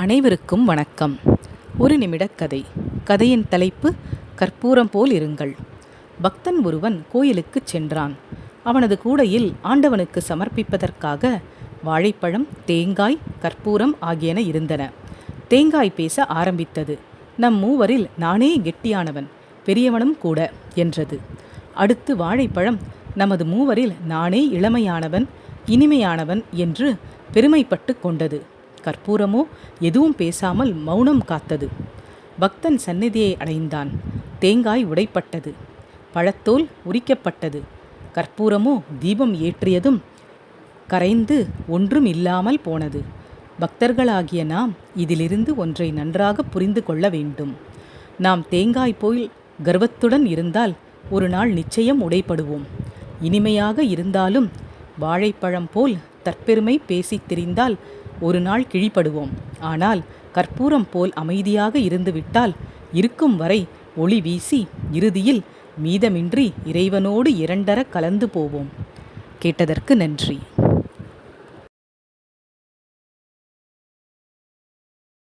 அனைவருக்கும் வணக்கம். ஒரு நிமிடக் கதை. கதையின் தலைப்பு கற்பூரம் போல் இருங்கள். பக்தன் ஒருவன் கோயிலுக்குச் சென்றான். அவனது கூடையில் ஆண்டவனுக்கு சமர்ப்பிப்பதற்காக வாழைப்பழம் தேங்காய் கற்பூரம் ஆகியன இருந்தன. தேங்காய் பேச ஆரம்பித்தது. நம் மூவரில் நானே கெட்டியானவன் பெரியவனும் கூட என்றது. அடுத்து வாழைப்பழம் நமது மூவரில் நானே இளமையானவன் இனிமையானவன் என்று பெருமைப்பட்டு கொண்டது. கற்பூரமோ எதுவும் பேசாமல் மௌனம் காத்தது. பக்தன் சந்நிதியை அடைந்தான். தேங்காய் உடைப்பட்டது. பழத்தோல் உரிக்கப்பட்டது. கற்பூரமோ தீபம் ஏற்றியதும் கரைந்து ஒன்றும் இல்லாமல் போனது. பக்தர்களாகிய நாம் இதிலிருந்து ஒன்றை நன்றாக புரிந்து கொள்ள வேண்டும். நாம் தேங்காய் போல் கர்வத்துடன் இருந்தால் ஒரு நாள் நிச்சயம் உடைப்படுவோம் இனிமையாக இருந்தாலும் வாழைப்பழம் போல் தற்பெருமை பேசித் திரிந்தால் ஒரு நாள் கிழிப்படுவோம் ஆனால் கற்பூரம் போல் அமைதியாக இருந்துவிட்டால் இருக்கும் வரை ஒளி வீசி இறுதியில் மீதமின்றி இறைவனோடு இரண்டர கலந்து போவோம். கேட்டதற்கு நன்றி.